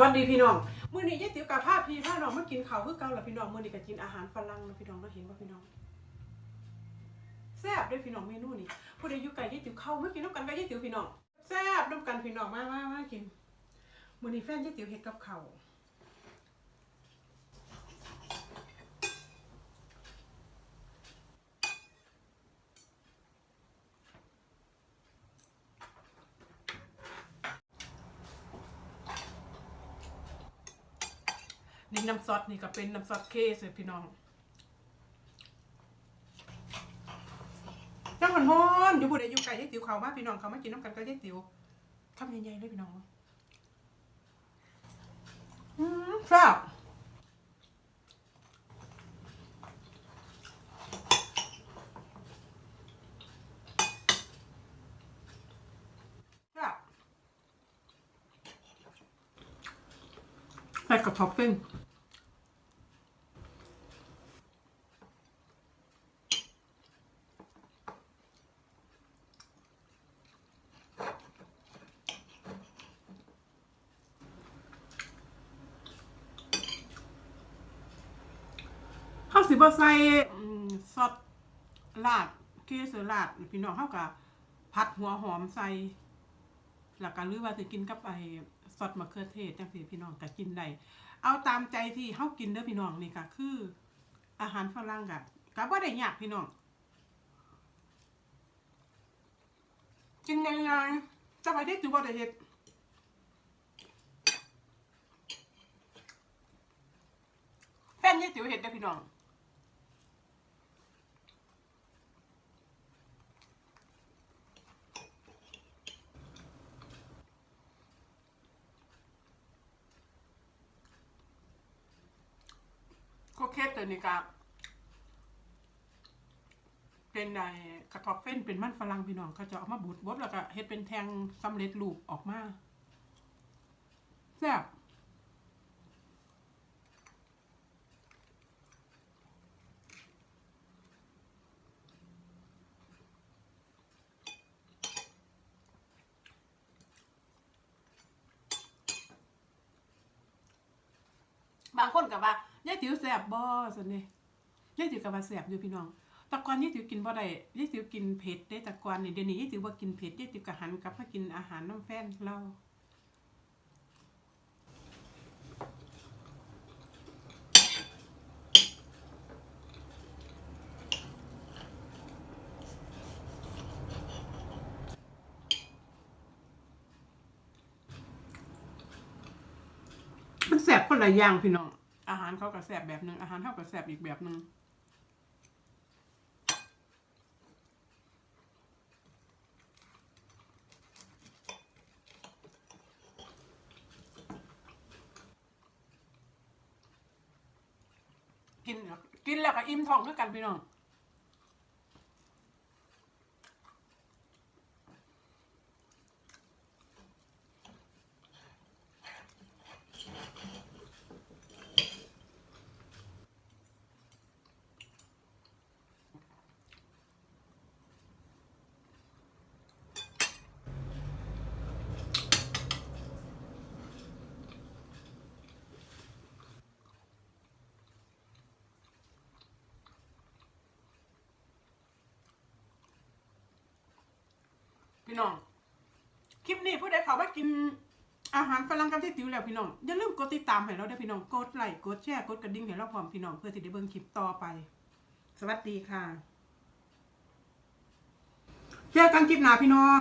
วัสดีพี่น้องมื้อนี้ยายติ๋วกับพาพี่พาน้องมากินข้าวคือเก่าล่ะพี่น้องมื้อนี้ก็กินอาหารฝรั่งนะพี่น้องเราเห็นว่าพี่น้องแซ่บเด้อพี่น้องเมนูนี้ผู้ใดอยู่ไกลยายติ๋วเข้ามากินน้ำกันกับยายติ๋วพี่น้องแซ่บน้ำกันพี่น้องมามามากินมื้อนี้แฟนยายติ๋วเฮ็ดกับข้าว นี่น้ำซอสนี่ก็เป็นน้ำซอสเคสเลยพี่น้องจังหวัดฮอนอยู่ผู้ใดอยู่ไกลยายติ๋วเข้ามาพี่น้องเขามากินน้ำกันกับยายติ๋วคำใหญ่ๆเลยพี่น้องอืมแซ่บแซ่บใส่กับท็อปปิ้ง สิบใส่อืมซอสลาดเกสรลาดพี่น้องเข้ากับผัดหัวหอมใส่หลักการหรือว่าจะกินกับไอ้ซอสมะเขือเทศจังสิพี่น้องก็กินได้เอาตามใจที่เฮากินเด้อพี่น้องนี่ก็คือ อาหารฝรั่งก็ก็บ่ได้ยากพี่น้องกินง่ายๆจะไปได้ถือว่าได้เฮ็ดแฟนยี่ติ๋วเฮ็ดได้อพี่น้อง โคเคสตัวนี้ก็เป็นในกระทบเฟ้นเป็นมันฝรั่งพี่น้องเขาจะเอามาบดบดแล้วก็เฮ็ดเป็นแทงสำเร็จรูปออกมาแซ่บางคนกับว่า ยายติ๋วแซ่บบ่สันนี่ยายติ๋วกับว่าแซ่บอยู่พี่น้องแตะกอนยายติ๋วกินบ่ได้ยายติ๋วกินเผ็ดได้แตะกอนนี่เดี๋ยวนี้ยายติ๋วบ่กินเผ็ดยายติ๋วก็หันกลับมากินอาหารน้ำแฟนเรามันแซ่บคนละอย่างพี่น้อง อาหารเขากะแสบแบบหนึ่งอาหารเฮาก็แสบอีกแบบหนึ่งกินกินแล้วก็อิ่มท้องด้วยกันพี่น้อง พี่น้อง คลิปนี้ผู้ใดเขาว่ากินอาหารฝรั่งกับที่ติวแล้วพี่น้อง อย่าลืมกดติดตามให้เราด้วยพี่น้อง กดไลค์ กดแชร์ กดกระดิ่งให้เราพร้อมพี่น้องเพื่อที่ได้เบิ่งคลิปต่อไป สวัสดีค่ะเจอกันคลิปหน้าพี่น้อง